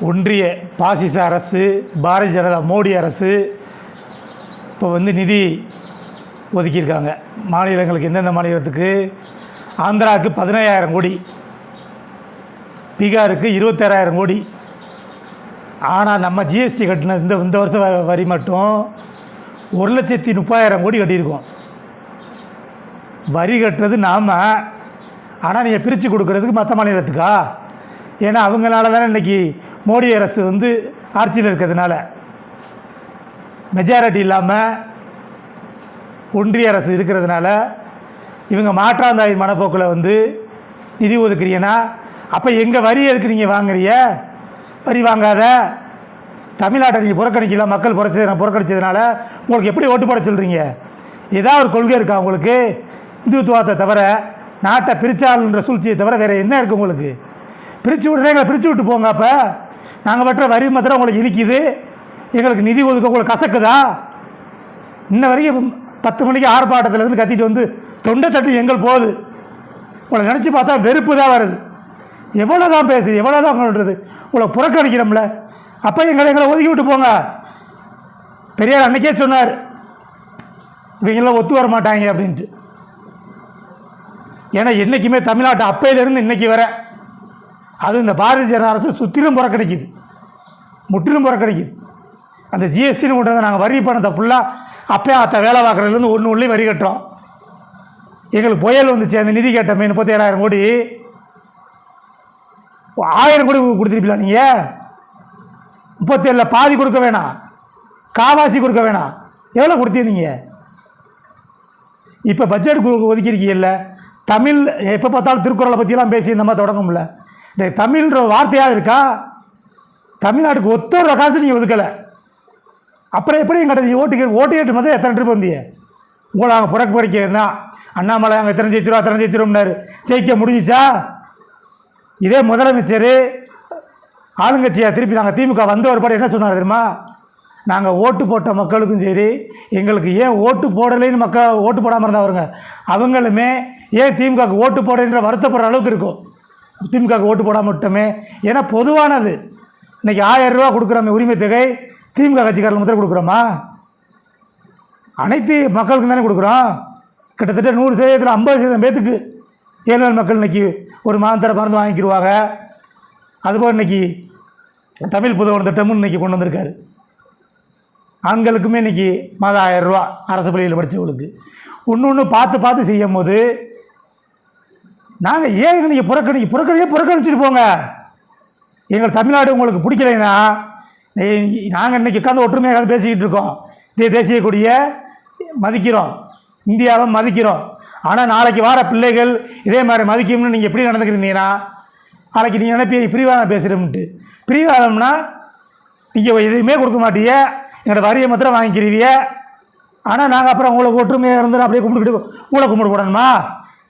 ஒன்றிய பாசிச அரசு பாரதிய ஜனதா மோடி அரசு இப்போ வந்து நிதி ஒதுக்கியிருக்காங்க. மாநிலங்களுக்கு எந்தெந்த மாநிலத்துக்கு? ஆந்திராவுக்கு பதினையாயிரம் கோடி பீகாருக்கு இருபத்தேழாயிரம் கோடி. ஆனால் நம்ம ஜிஎஸ்டி கட்டின இந்த இந்த வருஷம் வ- வரி மட்டும் ஒரு லட்சத்தி முப்பதாயிரம் கோடி கட்டியிருக்கோம். வரி கட்டுறது நாம் ஆனால் நீங்கள் பிரித்து கொடுக்குறதுக்கு மற்ற மாநிலத்துக்கா? ஏன்னா அவங்களால தானே இன்றைக்கி மோடி அரசு வந்து ஆட்சியில் இருக்கிறதுனால மெஜாரிட்டி இல்லாமல் ஒன்றிய அரசு இருக்கிறதுனால இவங்க மாற்றாந்தாய் மனப்போக்கில் வந்து நிதி ஒதுக்குறீங்கன்னா அப்போ எங்கள் வரி எதுக்கு நீங்கள் வாங்குறிய வரி வாங்காத. தமிழ்நாட்டை நீங்கள் புறக்கணிக்கலாம். மக்கள் புறச்ச புறக்கணிச்சதுனால உங்களுக்கு எப்படி ஓட்டு போட சொல்கிறீங்க ஏதாவது ஒரு கொள்கை இருக்கா உங்களுக்கு? இந்துத்துவத்தை தவிர நாட்டை பிரிச்சாளுன்ற சூழ்ச்சியை தவிர வேறு என்ன இருக்குது உங்களுக்கு? பிரித்து விடுறே பிரித்து விட்டு போங்க அப்போ. நாங்கள் பற்ற வரி மாத்திரம் உங்களுக்கு இனிக்குது. எங்களுக்கு நிதி ஒதுக்க உங்களுக்கு கசக்குதா? இன்ன வரைக்கும் பத்து மணிக்கு ஆர்ப்பாட்டத்திலேருந்து கத்திட்டு வந்து தொண்டை தட்டி எங்கள் போகுது. உங்களை நினச்சி பார்த்தா வெறுப்பு தான் வருது. எவ்வளோ தான் பேசு எவ்வளோ தான் பண்ணுறது உங்களை புறக்கணிக்கிறோம்ல. அப்போ எங்களை எங்களை ஒதுக்கி விட்டு போங்க. பெரியார் அன்னைக்கே சொன்னார் இவங்கெல்லாம் ஒத்து வர மாட்டாங்க அப்படின்ட்டு. ஏன்னா என்றைக்குமே தமிழ்நாட்டு அப்பையிலேருந்து இன்னைக்கு வர அது இந்த பாரதிய ஜனதா அரசு சுற்றிலும் புறக்கணிக்குது. முற்றிலும் புறக்கணிக்குது. அந்த ஜிஎஸ்டின்னு கொண்டு வந்து நாங்கள் வரி பணத்தை ஃபுல்லாக அப்பே அத்தை வேலை பார்க்குறதுலேருந்து ஒன்று ஒன்றுலையும் வரி கட்டுறோம். எங்களுக்கு புயல் வந்துச்சு அந்த நிதி கேட்டமே முப்பத்தேழாயிரம் கோடி. ஆயிரம் கோடி கொடுத்துருப்பீங்களா நீங்கள் முப்பத்தேழில் பாதி கொடுக்க வேணாம். காவாசி கொடுக்க வேணாம். எவ்வளோ கொடுத்தீங்க இப்போ பட்ஜெட் ஒதுக்கியிருக்கீங்கல்ல தமிழ் எப்போ பார்த்தாலும் திருக்குறளை பற்றிலாம் பேசி இந்த மாதிரி தொடங்கும்ல. டேய், தமிழ்ன்ற ஒரு வார்த்தையாக இருக்கா? தமிழ்நாட்டுக்கு ஒத்தொரு காசு நீங்கள் ஒதுக்கலை. அப்புறம் எப்படி எங்கிட்ட நீ ஓட்டு கே- ஓட்டு கேட்டு மாதிரி எத்தனை ட்ரிப் வந்தீங்க உங்களை அங்கே புறக்கு தான் அண்ணாமலை அங்கே எத்தனை ஜெயிச்சிரும் அத்தனை ஜெயிச்சிரும்னாரு ஜெயிக்க முடிஞ்சிச்சா? இதே முதலமைச்சர் ஆளுங்கட்சியாக திருப்பி நாங்கள் திமுக வந்த ஒருபாடு என்ன சொன்னார் தெரியுமா? நாங்கள் ஓட்டு போட்ட மக்களுக்கும் சரி எங்களுக்கு ஏன் ஓட்டு போடலைன்னு மக்கள் ஓட்டு போடாமல் இருந்தால் அவருங்க அவங்களுமே ஏன் திமுகவுக்கு ஓட்டு போடலைன்ற வருத்தப்படுற அளவுக்கு இருக்கும். திமுகவுக்கு ஓட்டு போடாமல் விட்டோமே. ஏன்னா பொதுவானது. இன்றைக்கி ஆயிரம் ரூபா கொடுக்குறோமே உரிமை தொகை திமுக கட்சிக்காரர்கள் மாத்திரம் கொடுக்குறோமா? அனைத்து மக்களுக்கும் தானே கொடுக்குறோம். கிட்டத்தட்ட நூறு சதவீதத்தில் ஐம்பது சதவீதம் பேத்துக்கு ஏழ்நாள் மக்கள் இன்னைக்கு ஒரு மாதத்தர மருந்து வாங்கிக்கிடுவாங்க அதுபோல் இன்னைக்கு தமிழ் புதுவன திட்டமும் இன்னைக்கு கொண்டு வந்திருக்காரு. ஆண்களுக்குமே இன்றைக்கி மாதம் ஆயிரம் ரூபா அரசு பள்ளியில் படித்தவங்களுக்கு ஒன்று ஒன்று பார்த்து பார்த்து செய்யும் போது நாங்கள் ஏன் நீங்கள் புறக்கணிக்க புறக்கணிக்க புறக்கணிச்சிட்டு போங்க. எங்கள் தமிழ்நாடு உங்களுக்கு பிடிக்கலைன்னா நாங்கள் இன்றைக்கி உட்காந்து ஒற்றுமையாக பேசிக்கிட்டு இருக்கோம். இதே தேசிய கொடியை மதிக்கிறோம். இந்தியாவை மதிக்கிறோம். ஆனால் நாளைக்கு வர பிள்ளைகள் இதே மாதிரி மதிக்கும்னு நீங்கள் எப்படி நடந்துக்கிறீங்கன்னா நாளைக்கு நீங்கள் நினைப்பி பிரிவாதம் பேசுகிறோம்ட்டு பிரிவாதம்னா நீங்கள் எதுவுமே கொடுக்க மாட்டீங்க. எங்களோட வரியை மாத்திரம் வாங்கிக்கிறீங்க. ஆனால் நாங்கள் அப்புறம் உங்களுக்கு ஒற்றுமையாக இருந்து அப்படியே கும்பிட்டுக்கிட்டு உங்களை கும்பிட்டு போடணுமா?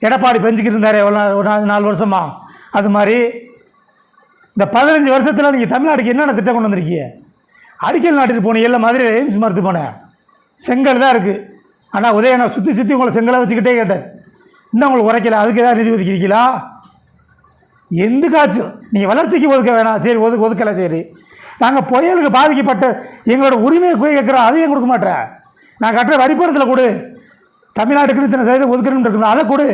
எடப்பாடி பெஞ்சுக்கிட்டு இருந்தார் எவ்வளோ நாள் ஒரு நாலு நாலு வருஷமா? அது மாதிரி இந்த பதினஞ்சு வருஷத்தில் நீங்கள் தமிழ்நாட்டுக்கு என்னென்ன திட்டம் கொண்டு வந்திருக்கீங்க? அடிக்கல் நாட்டுக்கு போனீங்க இல்லை மதுரை எய்ம்ஸ் மருத்து போனேன் செங்கல் தான் இருக்குது ஆனால் உதயனை சுற்றி சுற்றி உங்களை செங்கலை வச்சுக்கிட்டே கேட்டார். இன்னும் உங்களுக்கு உரைக்கல அதுக்கு ஏதாவது நிதி ஒதுக்கிருக்கீங்களா? எந்த காச்சும் நீங்கள் வளர்ச்சிக்கு ஒதுக்க வேணாம். சரி ஒதுக்க ஒதுக்கலை சரி. நாங்கள் புயலுக்கு பாதிக்கப்பட்ட எங்களோட உரிமையை போய் கேட்குறோம் அதையும் கொடுக்க மாட்டேன். நான் கட்டுற வரிப்பணத்தில் கொடு. தமிழ்நாட்டுக்கு இத்தனை சதவீதம் ஒதுக்கணும்னு இருக்கணும் அதை கொடு.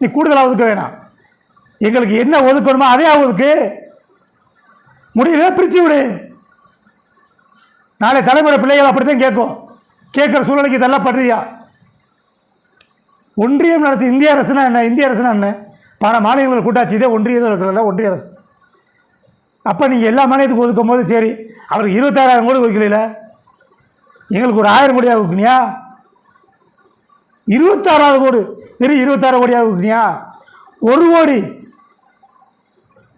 நீ கூடுதலாக ஒதுக்க வேணாம். எங்களுக்கு என்ன ஒதுக்கணுமோ அதே ஒதுக்கு. முடியல பிரித்து விடு. நாளை தலைமுறை பிள்ளைகள் அப்படித்தான் கேட்கும். கேட்குற சூழ்நிலைக்கு தள்ளப்படுறியா ஒன்றியம் அரசு இந்திய அரசுனா என்ன? இந்திய அரசுனா என்ன? பல மாநிலங்கள் கூட்டாட்சி இதே ஒன்றியம் இருக்கிறதா ஒன்றிய அரசு. அப்போ நீங்கள் எல்லா மாநிலத்துக்கும் ஒதுக்கும் போது சரி அவருக்கு இருபத்தாறாயிரம் கோடி ஒதுக்கலையில. எங்களுக்கு ஒரு ஆயிரம் கோடியாக ஒதுக்குனியா இருபத்தாறாவது கோடி. வெறும் இருபத்தாறு கோடியாக இருக்குனியா ஒரு கோடி.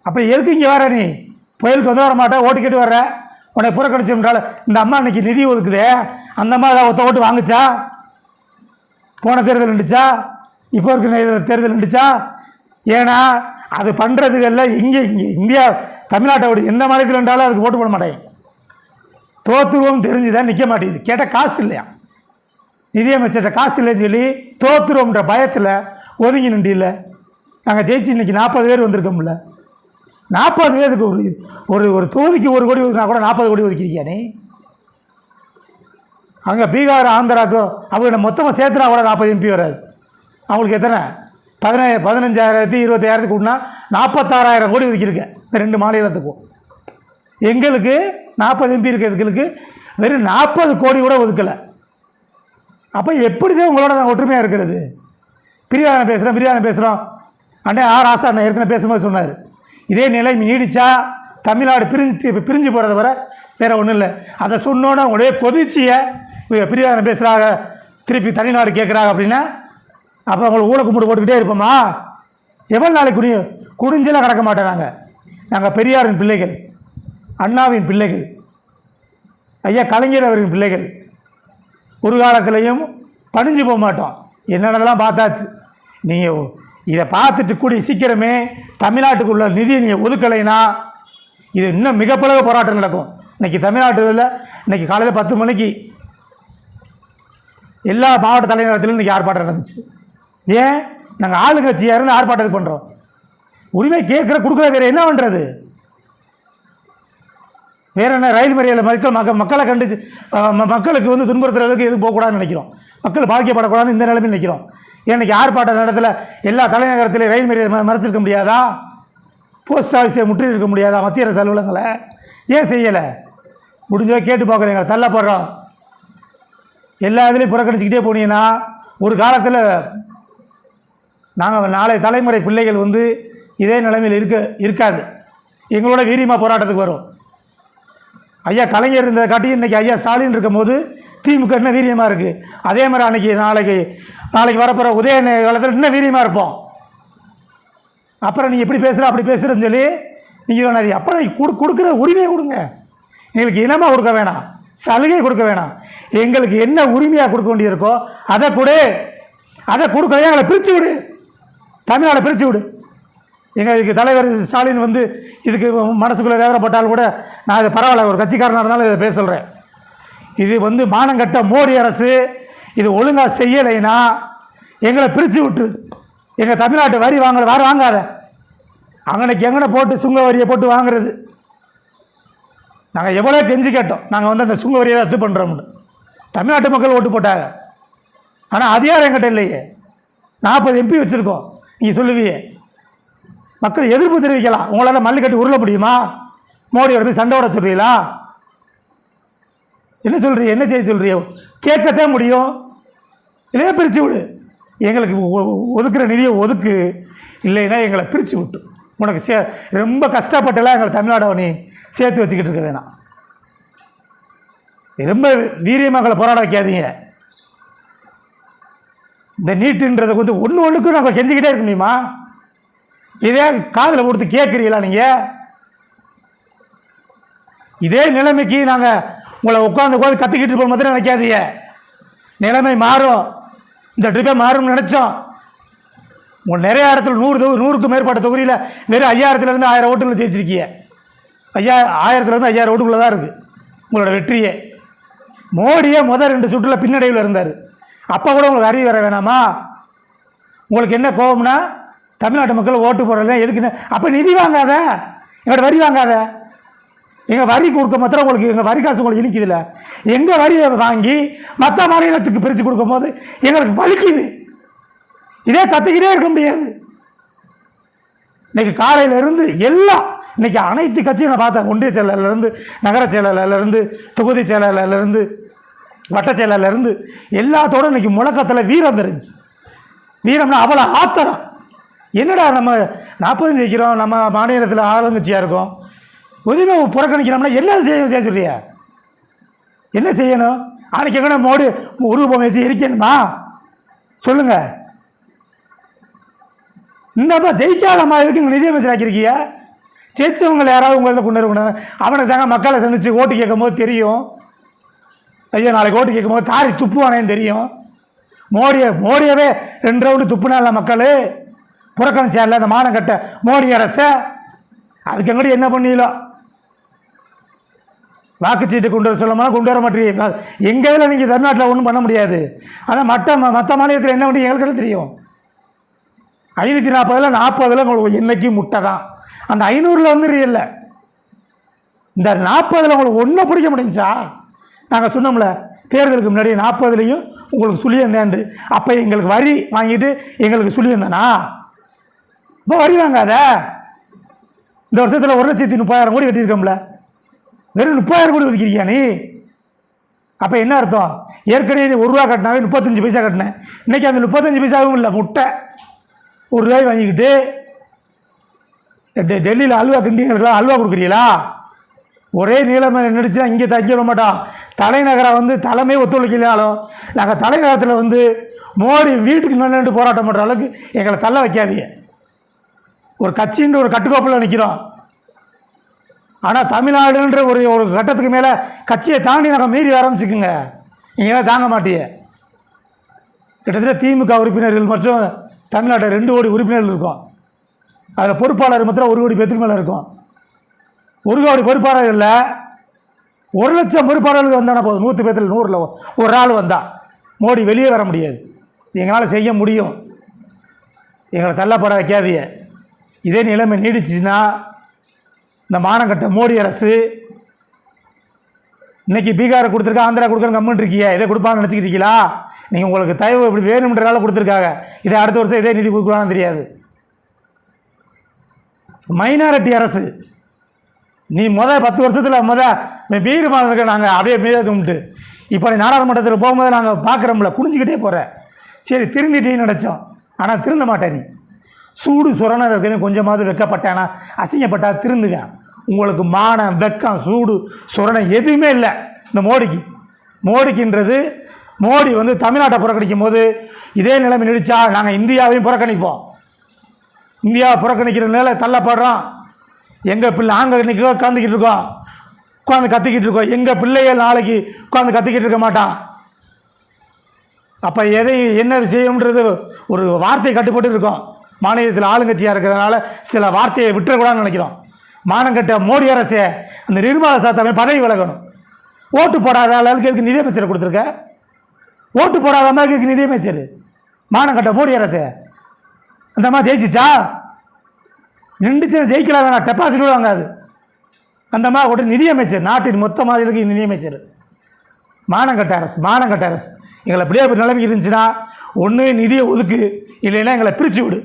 அப்போ எதுக்கு இங்கே வர நீ? புயலுக்கு வந்து வர மாட்டேன் ஓட்டு கேட்டு வர்ற? உன்னை புறக்கணிச்சோம்னால இந்த அம்மா இன்னைக்கு நிதி ஒதுக்குதே. அந்த அம்மா ஏதாவது ஒத்த ஓட்டு வாங்குச்சா? போன தேர்தல் நின்றுச்சா? இப்போ இருக்கிற தேர்தல் தேர்தல் நின்றுச்சா? ஏன்னா அது பண்ணுறதுக்கெல்லாம் இங்கே இங்கே இந்தியா தமிழ்நாட்டோட எந்த மாநிலத்தில் இருந்தாலும் அதுக்கு ஓட்டு போட மாட்டேன். தோத்துருவோம் தெரிஞ்சுதான் நிற்க மாட்டேங்குது. கேட்டால் காசு இல்லையா? நிதியமைச்சர்கிட்ட காசு இல்லைன்னு சொல்லி தோத்துருவோம்ன்ற பயத்தில் ஒதுங்கி நின்று இல்லை நாங்கள் ஜெயிச்சு இன்னைக்கு நாற்பது பேர் வந்திருக்கோம்ல. நாற்பது பேருக்கு ஒரு ஒரு ஒரு தொகுதிக்கு ஒரு கோடி ஒதுக்கினா கூட நாற்பது கோடி ஒதுக்கிருக்கியா நீ? அங்கே பீகார் ஆந்திராக்கும் அவங்க மொத்தமாக சேர்த்துனா கூட நாற்பது எம்பி வராது. அவங்களுக்கு எத்தனை? பதினே பதினஞ்சாயிரத்தி இருபத்தாயிரத்துக்கு கூட்டினா நாற்பத்தாறாயிரம் கோடி ஒதுக்கியிருக்கேன் இந்த ரெண்டு மாநிலத்துக்கும். எங்களுக்கு நாற்பது எம்பி இருக்கிறதுக்கு வெறும் நாற்பது கோடி கூட ஒதுக்கலை. அப்போ எப்படி தான் உங்களோட நான் ஒற்றுமையாக இருக்கிறது? பிரியாணம் பேசுகிறோம் பிரியாணம் பேசுகிறோம் அண்ணே ஆர் ஆசா அண்ணன் ஏற்கனவே பேசும்போது சொன்னார். இதே நிலை நீடித்தா தமிழ்நாடு பிரிஞ்சு பிரிஞ்சு போகிறத வர வேறு ஒன்றும் இல்லை. அதை சொன்னோன்னே ஒரே கொதிச்சியை இவங்க பிரியாணம் பேசுகிறாங்க திருப்பி தனிநாடு கேட்குறாங்க அப்படின்னா அப்போ அவங்களை ஊழ கும்பிட்டு போட்டுக்கிட்டே இருப்போமா? எவ்வளோ நாளைக்கு குடி குடிஞ்செல்லாம் கிடக்க மாட்டோம் நாங்கள் நாங்கள் பெரியாரின் பிள்ளைகள் அண்ணாவின் பிள்ளைகள் ஐயா கலைஞர் அவரின் பிள்ளைகள். காலத்துலேயும் பணிஞ்சு போக மாட்டோம். என்னென்னதெல்லாம் பார்த்தாச்சு. நீங்கள் இதை பார்த்துட்டு கூடி சீக்கிரமே தமிழ்நாட்டுக்குள்ள நிதியை நீங்கள் ஒதுக்கலைன்னா இது இன்னும் மிகப்பளவு போராட்டம் நடக்கும். இன்றைக்கி தமிழ்நாட்டில் இன்றைக்கி காலையில் பத்து மணிக்கு எல்லா மாவட்ட தலைநகரத்திலும் இன்றைக்கி ஆர்ப்பாட்டம் நடந்துச்சு. ஏன்? நாங்கள் ஆளுங்கட்சியாக இருந்து ஆர்ப்பாட்டத்துக்கு பண்ணுறோம் உரிமை கேட்குற கொடுக்குற வேறு என்ன பண்ணுறது வேற என்ன ரயில் மறியலில் மக்கள் மக்கள் மக்களை கண்டிச்சு ம- மக்களுக்கு வந்து துன்புறுத்துற அளவுக்கு எதுவும் போகக்கூடாதுன்னு நினைக்கிறோம். மக்கள் பாதிக்கப்படக்கூடாதுன்னு இந்த நிலைமையில் நினைக்கிறோம். ஏன்னைக்கு ஆர்ப்பாட்ட நேரத்தில் எல்லா தலைநகரத்திலையும் ரயில் மறியல் மறைச்சிருக்க முடியாதா? போஸ்ட் ஆஃபீஸை முற்றி இருக்க முடியாதா மத்திய அரசு அலுவலகங்களை? ஏன் செய்யலை? முடிஞ்சதை கேட்டு பார்க்குறேன் எங்களை. தள்ளப்படுறோம் எல்லா இதுலேயும் புறக்கணிச்சிக்கிட்டே போனீங்கன்னா ஒரு காலத்தில் நாங்கள் நாளை தலைமுறை பிள்ளைகள் வந்து இதே நிலைமையில் இருக்க இருக்காது. எங்களோட வீரியமாக போராட்டத்துக்கு வரும். ஐயா கலைஞர் இருந்ததை காட்டி இன்றைக்கி ஐயா ஸ்டாலின் இருக்கும்போது திமுக இன்னும் வீரியமாக இருக்குது அதே மாதிரி அன்றைக்கி நாளைக்கு நாளைக்கு வரப்போகிற உதய காலத்தில் இன்னும் வீரியமாக இருப்போம். அப்புறம் நீங்கள் எப்படி பேசுகிற அப்படி பேசுகிறேன்னு சொல்லி நீங்கள் அது அப்புறம் கொடு கொடுக்குற உரிமையை கொடுங்க. எங்களுக்கு இனமாக கொடுக்க வேணாம். சலுகை கொடுக்க வேணாம். எங்களுக்கு என்ன உரிமையாக கொடுக்க வேண்டியிருக்கோ அதை கொடு. அதை கொடுக்கலையே எங்களை பிரித்து விடு. தமிழ்நாடை பிரித்து விடு. எங்களுக்கு தலைவர் ஸ்டாலின் வந்து இதுக்கு மனசுக்குள்ளே வேதனைப்பட்டால் கூட நான் இது பரவாயில்ல ஒரு கட்சிக்காரனாக இருந்தாலும் இதை பேச சொல்கிறேன் இது வந்து மானங்கட்ட மோடி அரசு இது ஒழுங்காக செய்யலைன்னா எங்களை பிரித்து விட்டு எங்கள் தமிழ்நாட்டு வரி வாங்க வேறு வாங்காத. அங்கனைக்கு எங்கனை போட்டு சுங்க வரியை போட்டு வாங்குறது? நாங்கள் எவ்வளோ கெஞ்சி கேட்டோம் நாங்கள் வந்து அந்த சுங்க வரியை ரத்து பண்ணுறோம்னு தமிழ்நாட்டு மக்கள் ஓட்டு போட்டாங்க. ஆனால் அதிகாரம் எங்கிட்ட இல்லையே? நாற்பது எம்பி வச்சுருக்கோம் நீங்கள் சொல்லுவியே மக்கள் எதிர்ப்பு தெரிவிக்கலாம் உங்களால் மல்லு கட்டி உருள முடியுமா? மோடியோட போய் சண்டை விட சொல்றீங்களா? என்ன சொல்கிறீ என்ன செய்ய சொல்கிறியோ கேட்கத்தான் முடியும். இல்லையா பிரித்து விடு. எங்களுக்கு ஒ- ஒதுக்குற நிதியை ஒதுக்கு. இல்லைன்னா எங்களை பிரித்து விட்டு. உனக்கு சே ரொம்ப கஷ்டப்பட்டெல்லாம் எங்களை தமிழ்நாடை நீ சேர்த்து வச்சுக்கிட்டு இருக்க வேணாம். ரொம்ப வீரியமக்களை போராட வைக்காதீங்க. இந்த நீட்டுன்றதை வந்து ஒன்று ஒன்றுக்கும் நாங்கள் கெஞ்சிக்கிட்டே இருக்க முடியுமா? இதே காதில் கொடுத்து கேட்குறீங்களா நீங்கள் இதே நிலைமைக்கு நாங்கள் உங்களை உட்காந்து உட்காந்து கத்திக்கிட்டு இருப்போம் மாதிரி நினைக்காதீங்க. நிலைமை மாறும். இந்த ட்ரிப்பே மாறும்னு நினச்சோம். உங்கள் நிறைய இடத்துல நூறு தொகு நூறுக்கும் மேற்பட்ட தொகுதியில் வெறும் ஐயாயிரத்துலேருந்து ஆயிரம் ஓட்டுகள் ஜெயிச்சிருக்கீங்க. ஐயா ஆயிரத்துலேருந்து ஐயாயிரம் ஓட்டுக்குள்ளே தான் இருக்குது உங்களோட வெற்றியே. மோடியே முதல் ரெண்டு சுற்றுல பின்னடைவில் இருந்தார். அப்போ கூட உங்களுக்கு அறிவு வர வேணாமா? உங்களுக்கு என்ன கோபம்னா தமிழ்நாட்டு மக்கள் ஓட்டு போடல எதுக்குன்னு? அப்போ நிதி வாங்காத. எங்கள்கிட்ட வரி வாங்காத. எங்கள் வரி கொடுக்க மாத்திரம் உங்களுக்கு எங்கள் வரி காசு உங்களுக்கு இனிக்குதுல்ல எங்கள் வரியை வாங்கி மற்ற மாநிலத்துக்கு பிரித்து கொடுக்கும்போது எங்களுக்கு வலிக்குது. இதே கத்துக்கிட்டே இருக்க முடியாது. இன்னைக்கு காலையிலேருந்து எல்லாம் இன்னைக்கு அனைத்து கட்சியும் நான் பார்த்தேன். ஒன்றிய செயலாளர்லேருந்து நகர செயலாளர்லேருந்து தொகுதி செயலாளர்லேருந்து வட்ட செயலாளர்லேருந்து எல்லாத்தோட இன்னைக்கு முழக்கத்தில் வீரம் தெரிஞ்சு. வீரம்னா அவ்வளோ ஆத்திரம். என்னடா நம்ம நாற்பது ஜெயிக்கிறோம் நம்ம மாநிலத்தில் ஆளுங்கட்சியாக இருக்கோம்? உதவி புறக்கணிக்கிறோம்னா என்ன செய்ய செய்ய சொல்றியா? என்ன செய்யணும்? அன்றைக்கி எங்கன்னா மோடி உருவம் வச்சு இருக்கணுமா சொல்லுங்க. இந்தப்பா ஜெயிக்காதம்மா எதுக்கு இங்கே நிதியமைச்சர் ஆக்கியிருக்கியா? ஜெயிச்சவங்களை யாராவது உங்களை கொண்டு வரணும் அவனுக்கு தாங்க மக்களை சந்திச்சு ஓட்டு கேட்கும் போது தெரியும். ஐயோ நாளைக்கு ஓட்டு கேட்கும்போது தாரி துப்புவானேன்னு தெரியும். மோடியை மோடியவே ரெண்டு ரவுண்டு துப்புனால மக்கள். புறக்கணிச்சார்ல அந்த மானங்கட்ட மோடி அரசை அதுக்கு எங்கடி என்ன பண்ணீங்களோ வாக்குச்சீட்டு கொண்டு வர சொல்லணும்னா கொண்டு வர மாட்டீங்க எங்கள் இதில் நீங்கள் தமிழ்நாட்டில் ஒன்றும் பண்ண முடியாது. ஆனால் மற்ற மற்ற மாநிலத்தில் என்ன பண்ணி எங்களுக்கு தெரியும்? ஐநூற்றி நாற்பதில் நாற்பதில் உங்களுக்கு என்றைக்கும் முட்டை தான். அந்த ஐநூறில் இல்லை இந்த நாற்பதில் உங்களுக்கு ஒன்றை பிடிக்க முடிஞ்சா நாங்கள் சொன்னோம்ல தேர்தலுக்கு முன்னாடி நாற்பதுலேயும் உங்களுக்கு சொல்லியிருந்தேன்ண்டு அப்போ எங்களுக்கு வரி வாங்கிட்டு எங்களுக்கு சொல்லியிருந்தேனா இப்போ வரி வாங்காத. இந்த வருஷத்தில் ஒரு லட்சத்தி முப்பதாயிரம் கோடி கட்டியிருக்கோம்ல. வெறும் முப்பதாயிரம் கோடி ஒதுக்கிறியா நீ? அப்போ என்ன அர்த்தம்? ஏற்கனவே ஒரு ரூபா கட்டினாவே முப்பத்தஞ்சு பைசா கட்டினேன். இன்றைக்கி அந்த முப்பத்தஞ்சு பைசாவும் இல்லை முட்டை. ஒரு ரூபாய் வாங்கிக்கிட்டு டெ- டெல்லியில் அல்வா கிண்டிங்களுக்கெல்லாம் அல்வா கொடுக்குறீங்களா? ஒரே நீளம் நடிச்சா இங்கே தக்க விட மாட்டோம் தலைநகரம் வந்து தலைமை ஒத்துழைக்கலாலும் நாங்கள் தலைநகரத்தில் வந்து மோடி வீட்டுக்கு நின்று போராட்டம் பண்ணுற அளவுக்கு எங்களை தள்ள வைக்காதீங்க. ஒரு கட்சின்ற ஒரு கட்டுக்கோப்பில் நிற்கிறோம் ஆனால் தமிழ்நாடுன்ற ஒரு ஒரு கட்டத்துக்கு மேலே கட்சியை தாண்டி நாங்கள் மீறி ஆரம்பிச்சுக்குங்க. நீங்களாம் தாங்க மாட்டீங்க. கிட்டத்தட்ட திமுக உறுப்பினர்கள் மற்றும் தமிழ்நாட்டில் ரெண்டு கோடி உறுப்பினர்கள் இருக்கும். அதில் பொறுப்பாளர் மாத்திரம் ஒரு கோடி பேத்துக்கு மேலே இருக்கும். ஒரு கோடி பொறுப்பாளர்களில் ஒரு லட்சம் பொறுப்பாளர்கள் வந்தானா போதும்? நூற்று பேத்தில் நூறில் ஒரு ஆள் வந்தால் மோடி வெளியே வர முடியாது. எங்களால் செய்ய முடியும். எங்களை தள்ளப்பட வைக்காதீங்க. இதே நிலைமை நீடிச்சுன்னா இந்த மானங்கட்ட மோடி அரசு இன்னைக்கு பீகாரை கொடுத்துருக்கா ஆந்திரா கொடுக்குற கம்முன்னு இருக்கியா இதை கொடுப்பான்னு நினச்சிக்கிட்டு இருக்கீங்களா? நீங்கள் உங்களுக்கு தயவு இப்படி வேணுன்றனால கொடுத்துருக்காங்க. இதை அடுத்த வருஷம் இதே நிதி கொடுக்குறான்னு தெரியாது. மைனாரிட்டி அரசு நீ முத பத்து வருஷத்தில் முதல் வீடு மாதத்துக்கு நாங்கள் அப்படியே மீதாக கும்பிட்டு இப்போ நீ நாடாளுமன்றத்தில் போகும்போது நாங்கள் பார்க்குறோம்ல குனிஞ்சிக்கிட்டே போகிறேன் சரி திருந்திட்டேன்னு நினச்சோம். ஆனால் திருந்த மாட்டேன் நீ. சூடு சுரணம் இருக்குன்னு கொஞ்சமாவது வெக்கப்பட்டேனா அசிங்கப்பட்டா திருந்துவேன். உங்களுக்கு மானம் வெக்கம் சூடு சுரணம் எதுவுமே இல்லை. இந்த மோடிக்கு. மோடிக்குன்றது மோடி வந்து தமிழ்நாட்டை புறக்கணிக்கும் போது இதே நிலைமை நீடிச்சா நாங்கள் இந்தியாவையும் புறக்கணிப்போம். இந்தியாவை புறக்கணிக்கிற நிலை தள்ளப்படுறோம். எங்கள் பிள்ளை நாங்கள் இன்னைக்கு உட்காந்துக்கிட்டு இருக்கோம். உட்காந்து கத்திக்கிட்டு இருக்கோம். எங்கள் பிள்ளைகள் நாளைக்கு உட்காந்து கத்திக்கிட்டு இருக்க மாட்டான். அப்போ எதை என்ன செய்யும்ன்றது ஒரு வார்த்தை கட்டுப்பட்டு இருக்கோம். மாநிலத்தில் ஆளுங்கட்சியாக இருக்கிறதுனால சில வார்த்தையை விட்டுறக்கூடாதுன்னு நினைக்கிறோம். மானங்கட்ட மோடி அரசே அந்த நிர்மலா சாத்தாமே பதவி விலகணும். ஓட்டு போடாத அளவுக்கு எதுக்கு நிதியமைச்சரை கொடுத்துருக்க? ஓட்டு போடாத மாதிரி எதுக்கு நிதியமைச்சர் மானங்கட்ட மோடி அரசே. அந்த அம்மா ஜெயிச்சிச்சா? நின்றுச்சு ஜெயிக்கலாம் வேணாம் டெபாசிட் கூட வாங்காது. அந்த அம்மா கூட நிதியமைச்சர் நாட்டின் மொத்த மாதிரிக்கு நிதியமைச்சர் மானங்கட்ட அரசு மானங்கட்ட அரசு. எங்களை இப்படியே நிலைமை இருந்துச்சுன்னா ஒன்று நிதியை ஒதுக்கு இல்லைன்னா எங்களை பிரித்து விடு.